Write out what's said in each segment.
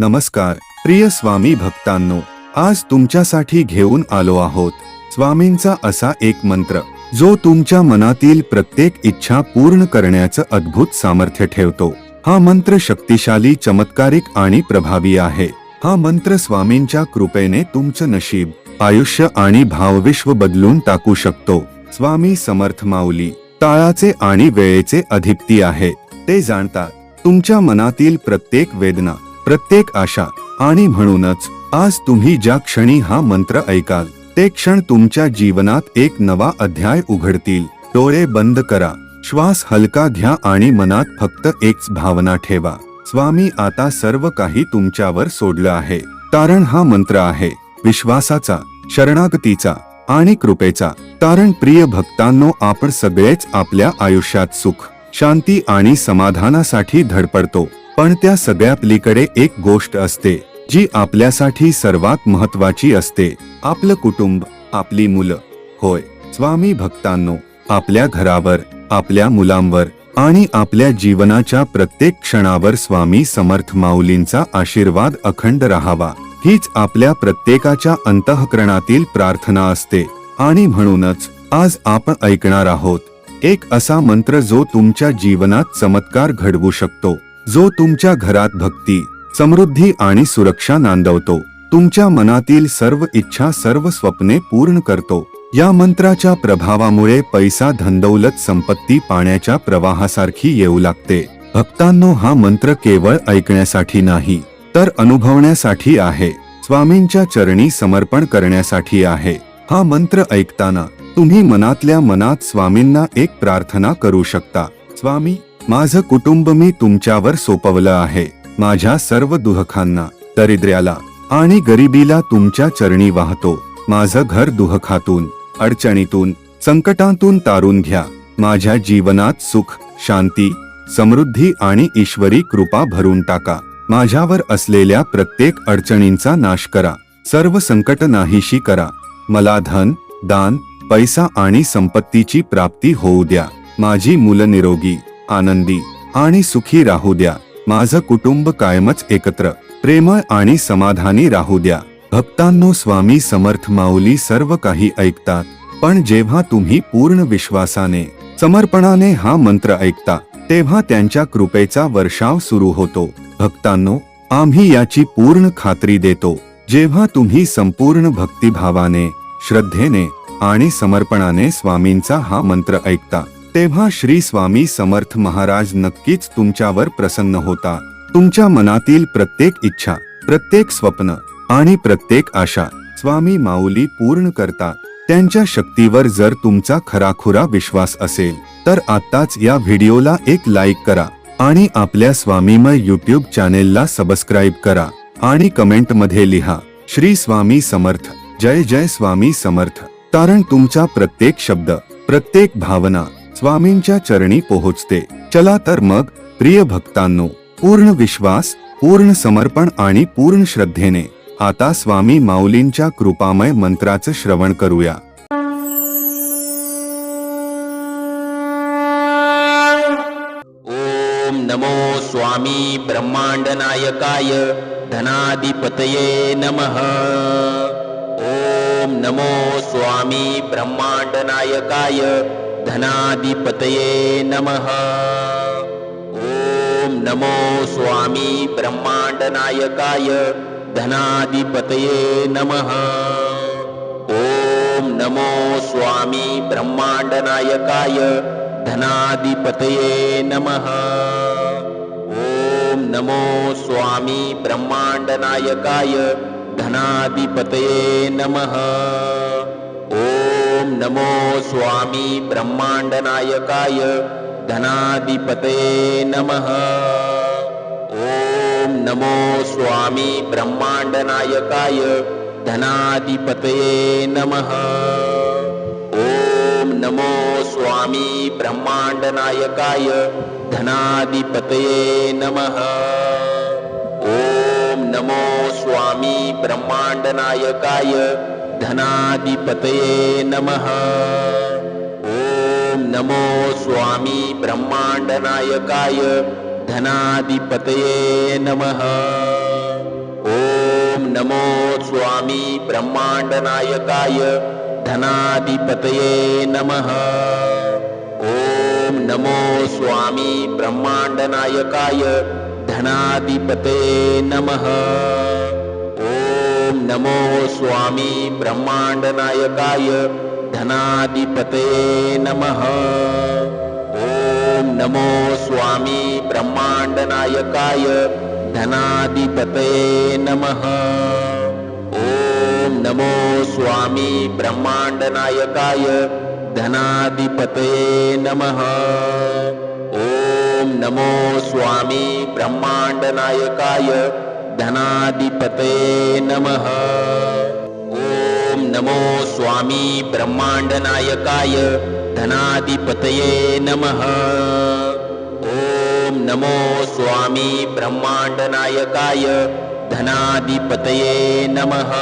नमस्कार प्रिय स्वामी भक्तांनो आज तुमच्यासाठी घेऊन आलो आहोत स्वामींचा असा एक मंत्र जो तुमच्या मनातील प्रत्येक इच्छा पूर्ण करण्याचं अद्भुत सामर्थ्य ठेवतो. हा मंत्र शक्तिशाली चमत्कारिक आणि प्रभावी आहे. हा मंत्र स्वामींच्या कृपेने तुमचं नशीब आयुष्य आणि भावविश्व बदलून टाकू शकतो. स्वामी समर्थ माऊली काळाचे आणि वेळेचे अधिपती आहे. ते जाणतात तुमच्या मनातील प्रत्येक वेदना प्रत्येक आशा आणि म्हणूनच आज तुम्ही ज्या क्षणी हा मंत्र ऐकाल ते क्षण तुमच्या जीवनात एक नवा अध्याय उघडतील. डोळे बंद करा श्वास हलका घ्या आणि मनात फक्त एकच भावना ठेवा. स्वामी आता सर्व काही तुमच्यावर सोडलं आहे. कारण हा मंत्र आहे विश्वासाचा शरणागतीचा आणि कृपेचा. कारण प्रिय भक्तांनो आपण सगळेच आपल्या आयुष्यात सुख शांती आणि समाधानासाठी धडपडतो. पण त्या सगळ्या पलीकडे एक गोष्ट असते जी आपल्यासाठी सर्वात महत्वाची असते. आपलं कुटुंब आपली मुलं होय स्वामी भक्तांनो आपल्या घरावर आपल्या मुलांवर आणि आपल्या जीवनाच्या प्रत्येक क्षणावर स्वामी समर्थ माऊलींचा आशीर्वाद अखंड राहावा. हीच आपल्या प्रत्येकाच्या अंतःकरणातील प्रार्थना असते. आणि म्हणूनच आज आपण ऐकणार आहोत एक असा मंत्र जो तुमच्या जीवनात चमत्कार घडवू शकतो. जो तुमच्या घरात भक्ती समृद्धी आणि सुरक्षा नांदवतो तुमच्या मनातील सर्व इच्छा सर्व स्वप्ने पूर्ण करतो. या मंत्राच्या प्रभावामुळे पैसा धनदौलत संपत्ती पाण्याच्या प्रवाहासारखी येऊ लागते. भक्तांनो हा मंत्र केवळ ऐकण्यासाठी नाही तर अनुभवण्यासाठी आहे. स्वामींच्या चरणी समर्पण करण्यासाठी आहे. हा मंत्र ऐकताना तुम्ही मनातल्या मनात स्वामींना एक प्रार्थना करू शकता. स्वामी माझं कुटुंब मी तुमच्यावर सोपवलं आहे. माझ्या सर्व दुःखांना दरिद्र्याला आणि गरिबीला तुमच्या चरणी वाहतो. माझं घर दुःखातून अडचणीतून संकटातून तारून घ्या. माझ्या जीवनात सुख शांती समृद्धी आणि ईश्वरी कृपा भरून टाका. माझ्यावर असलेल्या प्रत्येक अडचणींचा नाश करा. सर्व संकट नाहीशी करा. मला धन दान पैसा आणि संपत्तीची प्राप्ती होऊ द्या. माझी मुलं निरोगी आनंदी आणि सुखी राहू द्या. माझं कुटुंब कायमच एकत्र. प्रेमळ आणि समाधानी राहू द्या. भक्तांनो स्वामी समर्थ माऊली सर्व काही ऐकतात. पण जेव्हा तुम्ही पूर्ण विश्वासाने समर्पणाने हा मंत्र ऐकता तेव्हा त्यांच्या कृपेचा वर्षाव सुरू होतो. भक्तांनो आम्ही याची पूर्ण खात्री देतो. जेव्हा तुम्ही संपूर्ण भक्तिभावाने श्रद्धेने आणि समर्पणाने स्वामींचा हा मंत्र ऐकता तेव्हा श्री स्वामी समर्थ महाराज नक्कीच तुमच्यावर प्रसन्न होता. तुमच्या मनातील प्रत्येक इच्छा प्रत्येक स्वप्न आणि प्रत्येक आशा स्वामी माऊली पूर्ण करतात. त्यांच्या शक्तीवर जर तुमचा खराखुरा विश्वास असेल तर आत्ताच या व्हिडिओला एक लाईक करा आणि आपल्या स्वामीमय युट्यूब चॅनेलला सबस्क्राईब करा आणि कमेंटमध्ये लिहा श्री स्वामी समर्थ जय जय स्वामी समर्थ. कारण तुमचा प्रत्येक शब्द प्रत्येक भावना स्वामींच्या चरणी पोहोचते. चला तर मग प्रिय भक्तांनो पूर्ण विश्वास पूर्ण समर्पण आणि पूर्ण श्रद्धेने आता स्वामी माऊलींच्या कृपामय मंत्राचं श्रवण करूया. ओम नमो स्वामी ब्रह्माण्डनायकाय धनाधिपतये नमः. ओम नमो स्वामी ब्रह्माण्डनायकाय धनाधिपतये नमः। ॐ नमो स्वामी ब्रह्माण्डनायकाय धनाधिपतये नमः। ॐ नमो स्वामी ब्रह्माण्डनायकाय धनाधिपतये नमः। ॐ नमो स्वामी ब्रह्माण्डनायकाय धनाधिपतये नमः नमो स्वामी ब्रह्माण्डनायकाय धनाधिपतये नमः। ॐ नमो स्वामी ब्रह्माण्डनायकाय धनाधिपतये नमः। ॐ नमो स्वामी ब्रह्माण्डनायकाय धनाधिपतये नमः ब्रह्माण्डनायकाय धनाधिपतये नमः। ॐ नमो स्वामी ब्रह्माण्डनायकाय धनाधिपतये नमः। नमो स्वामी ब्रह्माण्डनायकाय धनाधिपतये नमः। ॐ नमो स्वामी ब्रह्माण्डनायकाय धनाधिपतये नमः। ॐ नमो स्वामी ब्रह्माण्डनायकाय धनाधिपतये नमः। ॐ नमो स्वामी ब्रह्माण्डनायकाय धनाधिपतये नमः। ॐ नमो स्वामी ब्रह्माण्डनायकाय धनाधिपतये नमः। ॐ नमो स्वामी ब्रह्माण्डनायकाय धनाधिपतये नमः। ॐ नमो स्वामी ब्रह्माण्डनायकाय धनाधिपतये नमः। ॐ नमो स्वामी ब्रह्माण्डनायकाय धनाधिपतये नमः।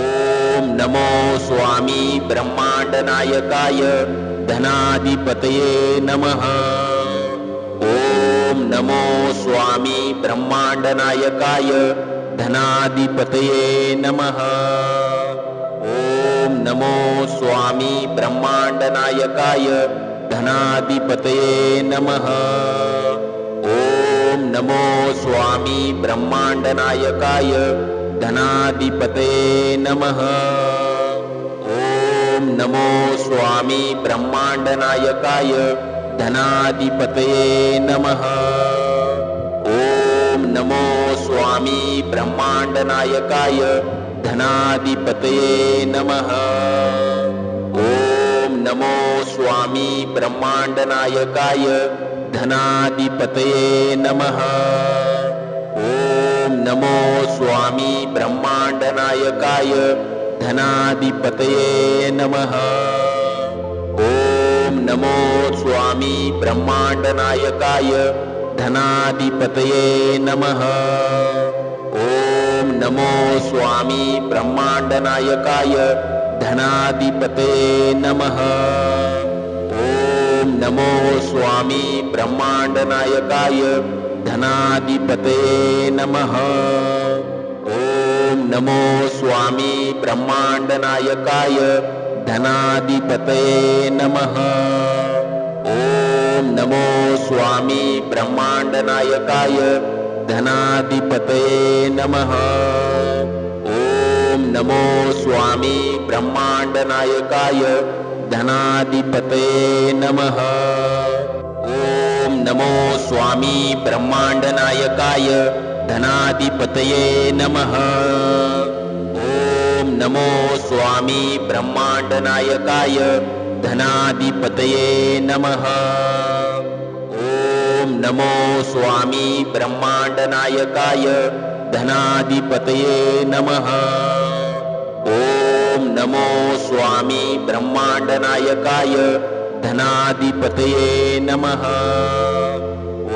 ॐ नमो स्वामी ब्रह्माण्डनायकाय धनाधिपतये नमः नमो स्वामी ब्रह्माण्डनायकाय धनाधिपतये नमः। ॐ नमो स्वामी ब्रह्माण्डनायकाय धनाधिपतये नमः। ॐ नमो स्वामी ब्रह्माण्डनायकाय धनाधिपतये नमः। ॐ नमो स्वामी ब्रह्माण्डनायकाय धनाधिपतये नमः। ॐ नमो स्वामी ब्रह्माण्डनायकाय धनाधिपतये नमः। ॐ नमो स्वामी ब्रह्माण्डनायकाय धनाधिपतये नमः। ॐ नमो स्वामी ब्रह्माण्डनायकाय धनाधिपतये नमः नमो स्वामी ब्रह्माण्डनायकाय धनाधिपतये नमः। ॐ नमो स्वामी ब्रह्माण्डनायकाय धनाधिपतये नमः। ॐ नमो स्वामी ब्रह्माण्डनायकाय धनाधिपतये नमः। ॐ नमो स्वामी ब्रह्माण्डनायकाय धनाधिपतये नमः। ॐ नमो स्वामी ब्रह्माण्डनायकाय धनाधिपतये नमः। ॐ नमो स्वामी ब्रह्माण्डनायकाय धनाधिपतये नमः। ॐ नमो स्वामी ब्रह्माण्डनायकाय धनाधिपतये नमः नमो स्वामी ब्रह्माण्डनायकाय धनाधिपतये नमः। ॐ नमो स्वामी ब्रह्माण्डनायकाय धनाधिपतये नमः। ॐ नमो स्वामी ब्रह्माण्डनायकाय धनाधिपतये नमः।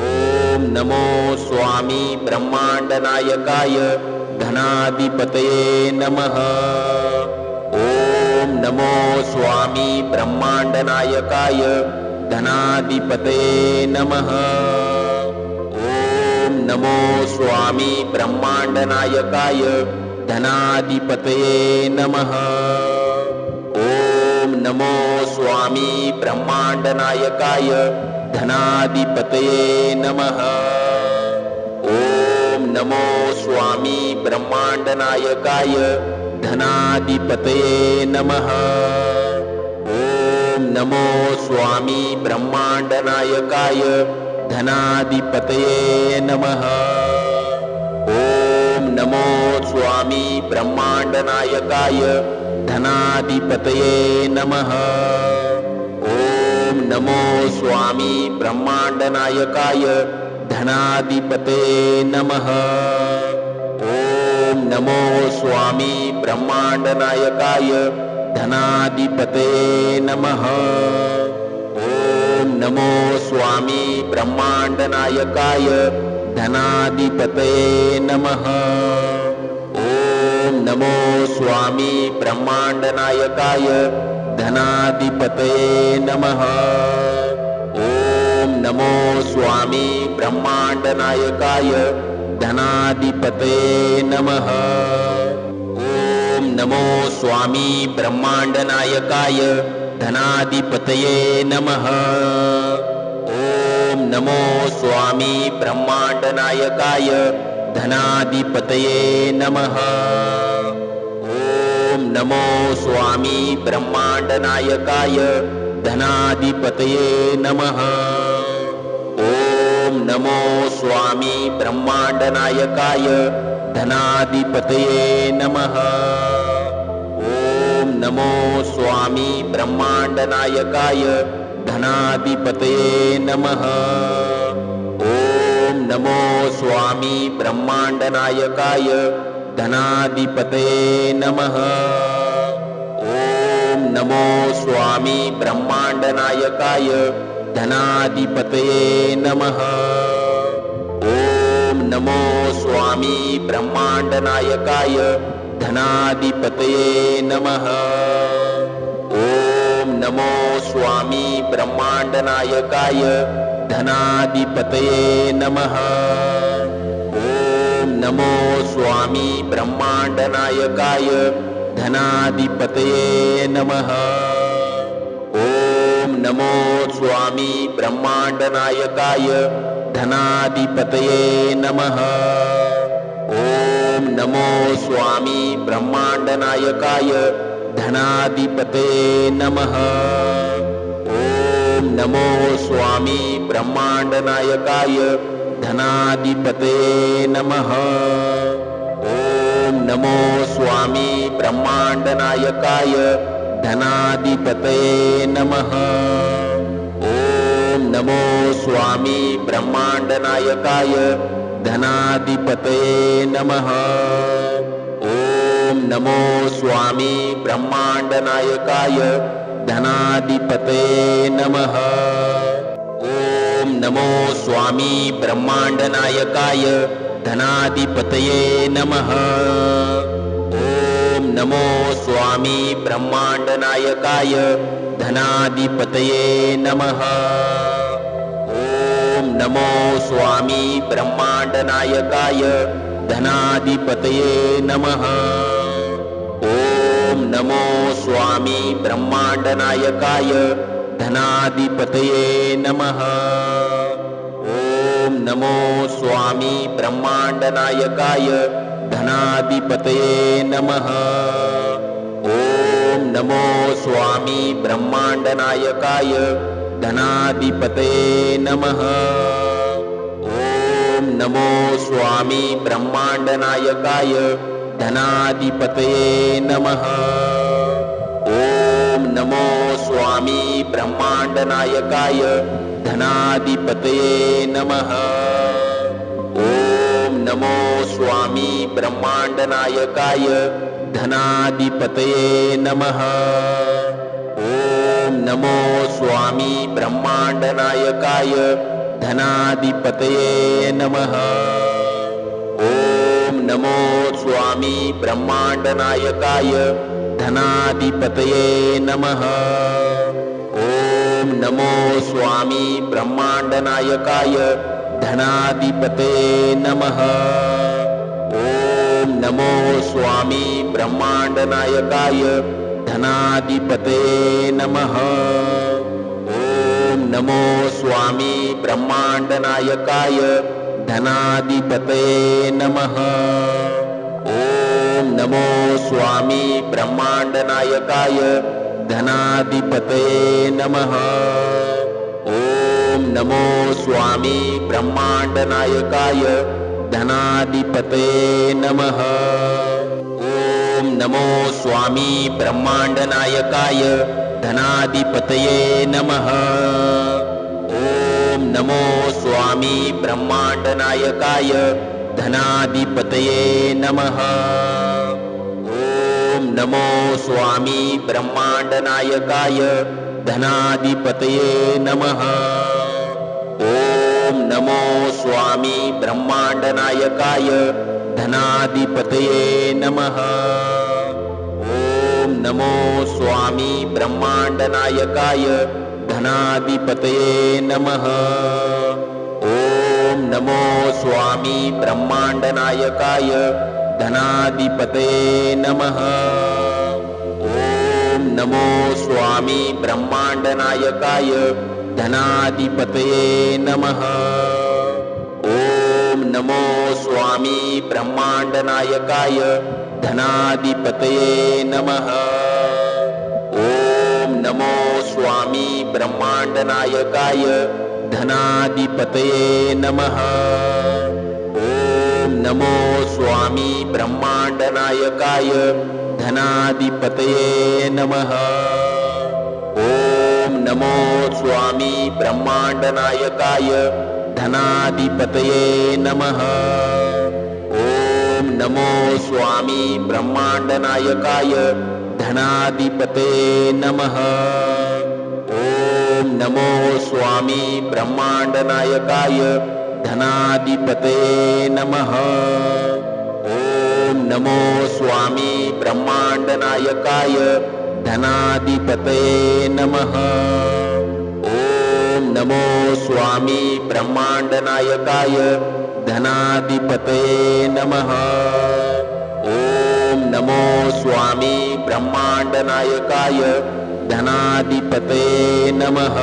ॐ नमो स्वामी ब्रह्माण्डनायकाय धनाधिपतये नमः। ॐ नमो स्वामी ब्रह्माण्डनायकाय धनाधिपतये नमः। ॐ नमो स्वामी ब्रह्माण्डनायकाय धनाधिपतये नमः। ॐ नमो स्वामी ब्रह्माण्डनायकाय धनाधिपतये नमः नमो स्वामी ब्रह्माण्डनायकाय धनाधिपतये नमः। ॐ नमो स्वामी ब्रह्माण्डनायकाय धनाधिपतये नमः। ॐ नमो स्वामी ब्रह्माण्डनायकाय धनाधिपतये नमः। ॐ नमो स्वामी ब्रह्माण्डनायकाय धनाधिपतये नमः। ॐ नमो स्वामी ब्रह्माण्डनायकाय धनाधिपतये नमः। ॐ नमो स्वामी ब्रह्माण्डनायकाय धनाधिपतये नमः। ॐ नमो स्वामी ब्रह्माण्डनायकाय ॐ नमो स्वामी ब्रह्माण्डनायकाय धनाधिपतये नमः। ॐ नमो स्वामी ब्रह्माण्डनायकाय धनाधिपतये नमः। ॐ नमो स्वामी ब्रह्माण्डनायकाय धनाधिपतये नमः। ॐ नमो स्वामी ब्रह्माण्डनायकाय धनाधिपतये नमः नमो स्वामी ब्रह्माण्डनायकाय धनाधिपतये नमः। ॐ नमो स्वामी ब्रह्माण्डनायकाय धनाधिपतये नमः। ॐ नमो स्वामी ब्रह्माण्डनायकाय धनाधिपतये नमः। ॐ नमो स्वामी ब्रह्माण्डनायकाय धनाधिपतये नमः। ॐ नमो स्वामी ब्रह्माण्डनायकाय धनाधिपतये नमः। ॐ नमो स्वामी ब्रह्माण्डनायकाय धनाधिपतये नमः। ॐ नमो स्वामी ब्रह्माण्डनायकाय धनाधिपतये नमः स्वामी ब्रह्माण्डनायकाय धनाधिपतये नमः। ॐ नमो स्वामी ब्रह्माण्डनायकाय धनाधिपतये नमः। ॐ नमो स्वामी ब्रह्माण्डनायकाय धनाधिपतये नमः। ॐ नमो स्वामी ब्रह्माण्डनायकाय धनाधिपतये नमः नमो स्वामी ब्रह्माण्डनायकाय धनाधिपतये नमः। ॐ नमो स्वामी ब्रह्माण्डनायकाय धनाधिपतये नमः। ॐ नमो स्वामी ब्रह्माण्डनायकाय धनाधिपतये नमः। ॐ नमो स्वामी ब्रह्माण्डनायकाय धनाधिपतये नमः नमो स्वामी ब्रह्माण्डनायकाय धनाधिपतये नमः। ॐ नमो स्वामी ब्रह्माण्डनायकाय धनाधिपतये नमः। ॐ नमो स्वामी ब्रह्माण्डनायकाय धनाधिपतये नमः। ॐ नमो स्वामी ब्रह्माण्डनायकाय धनाधिपतये नमः। ॐ नमो स्वामी ब्रह्माण्डनायकाय धनाधिपतये नमः। ॐ नमो स्वामी ब्रह्माण्डनायकाय धनाधिपतये नमः। ॐ नमो स्वामी ब्रह्माण्डनायकाय धनाधिपतये नमः नमो स्वामी ब्रह्माण्डनायकाय धनाधिपतये नमः। ॐ नमो स्वामी ब्रह्माण्डनायकाय धनाधिपतये नमः। ॐ नमो स्वामी ब्रह्माण्डनायकाय धनाधिपतये नमः। ॐ नमो स्वामी ब्रह्माण्डनायकाय धनाधिपतये नमः। ॐ नमो स्वामी ब्रह्माण्डनायकाय धनाधिपतये नमः। ॐ नमो स्वामी ब्रह्माण्डनायकाय धनाधिपतये नमः। ॐ नमो स्वामी ब्रह्माण्डनायकाय धनाधिपतये नमः ॐ नमो स्वामी ब्रह्माण्डनायकाय धनाधिपतये नमः। ॐ नमो स्वामी ब्रह्माण्डनायकाय धनाधिपतये नमः। ॐ नमो स्वामी ब्रह्माण्डनायकाय धनाधिपतये नमः। ॐ स्वामी ब्रह्माण्डनायकाय धनाधिपतये नमः। ॐ नमो स्वामी ब्रह्माण्डनायकाय धनाधिपतये नमः। ॐ नमो स्वामी ब्रह्माण्डनायकाय धनाधिपतये नमः। ॐ नमो स्वामी ब्रह्माण्डनायकाय धनाधिपतये नमः स्वामी ब्रह्माण्डनायकाय धनाधिपतये नमः। ॐ नमो स्वामी ब्रह्माण्डनायकाय धनाधिपतये नमः। ॐ नमो स्वामी ब्रह्माण्डनायकाय धनाधिपतये नमः। ॐ नमो स्वामी ब्रह्माण्डनायकाय धनाधिपतये नमः। ॐ नमो स्वामी ब्रह्माण्डनायकाय धनाधिपतये नमः। ॐ नमो स्वामी ब्रह्माण्डनायकाय धनाधिपतये नमः। ॐ नमो स्वामी ब्रह्माण्डनायकाय धनाधिपतये नमः नमो स्वामी ब्रह्माण्डनायकाय धनाधिपतये नमः। ॐ नमो स्वामी ब्रह्माण्डनायकाय धनाधिपतये नमः।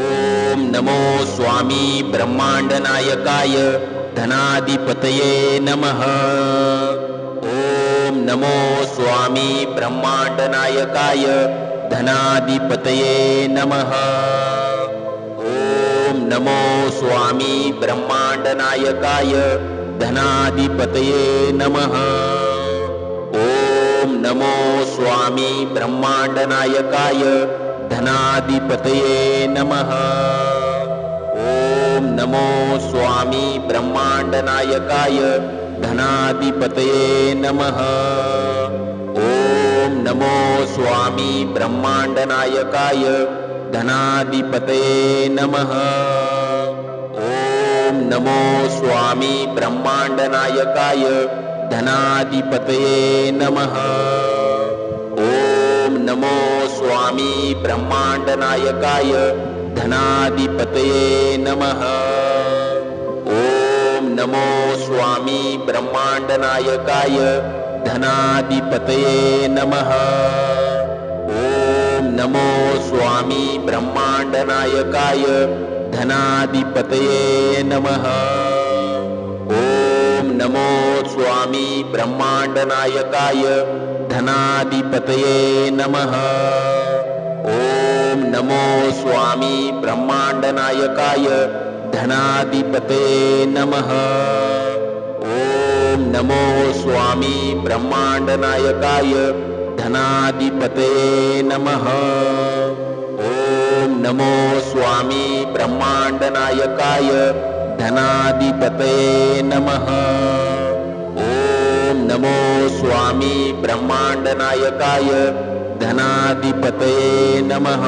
ॐ नमो स्वामी ब्रह्माण्डनायकाय धनाधिपतये नमः। ॐ नमो स्वामी ब्रह्माण्डनायकाय धनाधिपतये नमः नमो स्वामी ब्रह्माण्डनायकाय धनाधिपतये नमः। ॐ नमो स्वामी ब्रह्माण्डनायकाय धनाधिपतये नमः। ॐ नमो स्वामी ब्रह्माण्डनायकाय धनाधिपतये नमः। ॐ नमो स्वामी ब्रह्माण्डनायकाय धनाधिपतये नमः। ॐ नमो स्वामी ब्रह्माण्डनायकाय धनाधिपतये नमः। ॐ नमो स्वामी ब्रह्माण्डनायकाय धनाधिपतये नमः। ॐ नमो स्वामी ब्रह्माण्डनायकाय धनाधिपतये नमः नमो स्वामी ब्रह्माण्डनायकाय धनाधिपतये नमः। ॐ नमो स्वामी ब्रह्माण्डनायकाय धनाधिपतये नमः। ॐ नमो स्वामी ब्रह्माण्डनायकाय धनाधिपतये नमः। ॐ नमो स्वामी ब्रह्माण्डनायकाय धनाधिपतये नमः। ॐ नमो स्वामी ब्रह्माण्डनायकाय धनाधिपतये नमः। ॐ नमो स्वामी ब्रह्माण्डनायकाय धनाधिपतये नमः।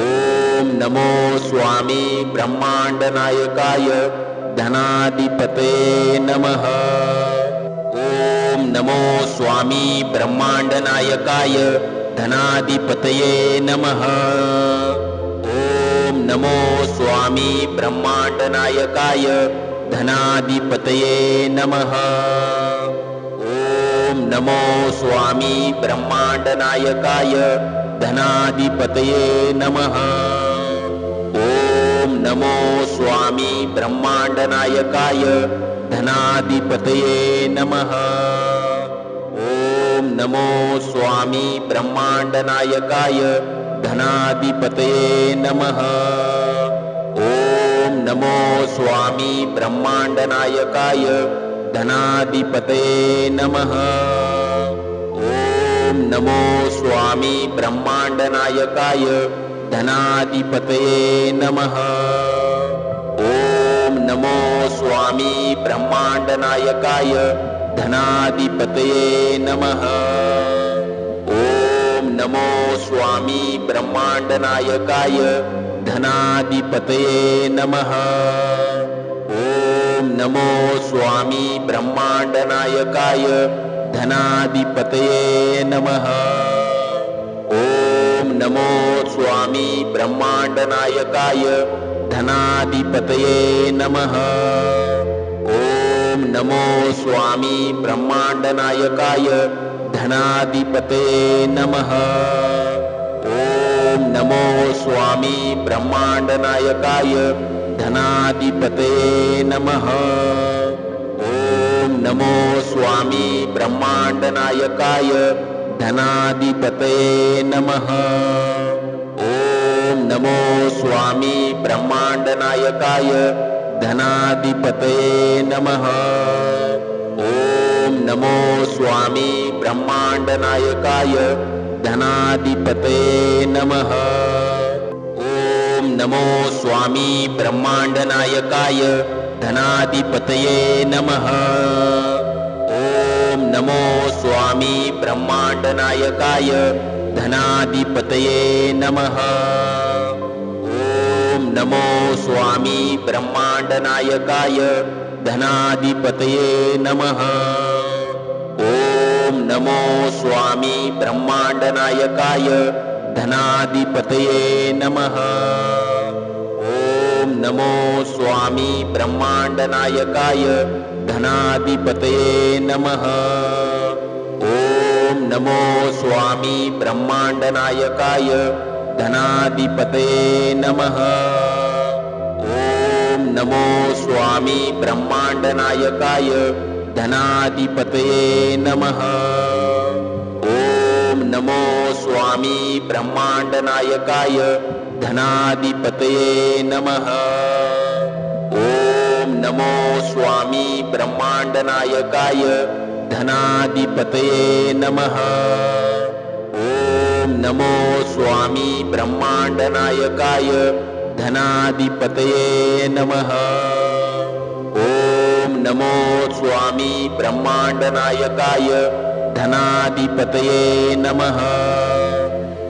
ॐ नमो स्वामी ब्रह्माण्डनायकाय धनाधिपतये नमः ॐ नमो स्वामी ब्रह्माण्डनायकाय धनाधिपतये नमः। ॐ नमो स्वामी ब्रह्माण्डनायकाय धनाधिपतये नमः। ॐ नमो स्वामी ब्रह्माण्डनायकाय धनाधिपतये नमः। ॐ नमो स्वामी ब्रह्माण्डनायकाय धनाधिपतये नमः। ॐ नमो स्वामी ब्रह्माण्डनायकाय धनाधिपतये नमः। ॐ नमो स्वामी ब्रह्माण्डनायकाय धनाधिपतये नमः। ॐ नमो स्वामी ब्रह्माण्डनायकाय धनाधिपतये नमः नमो स्वामी ब्रह्माण्डनायकाय धनाधिपतये नमः। ॐ नमो स्वामी ब्रह्माण्डनायकाय धनाधिपतये नमः। ॐ नमो स्वामी ब्रह्माण्डनायकाय धनाधिपतये नमः। ॐ नमो स्वामी ब्रह्माण्डनायकाय धनाधिपतये नमः। ॐ नमो स्वामी ब्रह्माण्डनायकाय धनाधिपतये नमः। ॐ नमो स्वामी ब्रह्माण्डनायकाय धनाधिपतये नमः। ॐ नमो स्वामी ब्रह्माण्डनायकाय धनाधिपतये नमः नमो स्वामी ब्रह्माण्डनायकाय धनाधिपतये नमः। ॐ नमो स्वामी ब्रह्माण्डनायकाय धनाधिपतये नमः। ॐ नमो स्वामी ब्रह्माण्डनायकाय धनाधिपतये नमः। ॐ नमो स्वामी ब्रह्माण्डनायकाय धनाधिपतये नमः नमो स्वामी ब्रह्माण्डनायकाय धनाधिपतये नमः। ॐ नमो स्वामी ब्रह्माण्डनायकाय धनाधिपतये नमः। ॐ नमो स्वामी ब्रह्माण्डनायकाय धनाधिपतये नमः। ॐ नमो स्वामी ब्रह्माण्डनायकाय धनाधिपतये नमः। ॐ नमो स्वामी ब्रह्माण्डनायकाय धनाधिपतये नमः। ॐ नमो स्वामी ब्रह्माण्डनायकाय धनाधिपतये नमः। ॐ नमो स्वामी ब्रह्माण्डनायकाय धनाधिपतये नमः नमो स्वामी ब्रह्माण्डनायकाय धनाधिपतये नमः। ॐ नमो स्वामी ब्रह्माण्डनायकाय धनाधिपतये नमः।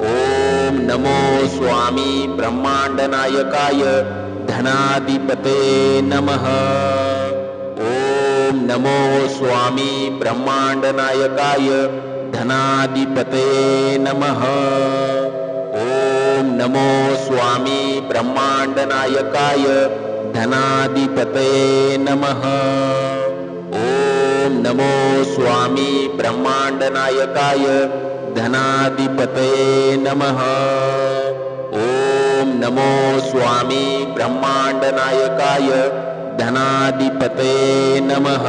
ॐ नमो स्वामी ब्रह्माण्डनायकाय धनाधिपतये नमः। ॐ नमो स्वामी ब्रह्माण्डनायकाय धनाधिपतये नमः। ॐ नमो स्वामी ब्रह्माण्डनायकाय धनाधिपतये नमः। ॐ नमो स्वामी ब्रह्माण्डनायकाय धनाधिपतये नमः। ॐ नमो स्वामी ब्रह्माण्डनायकाय धनाधिपतये नमः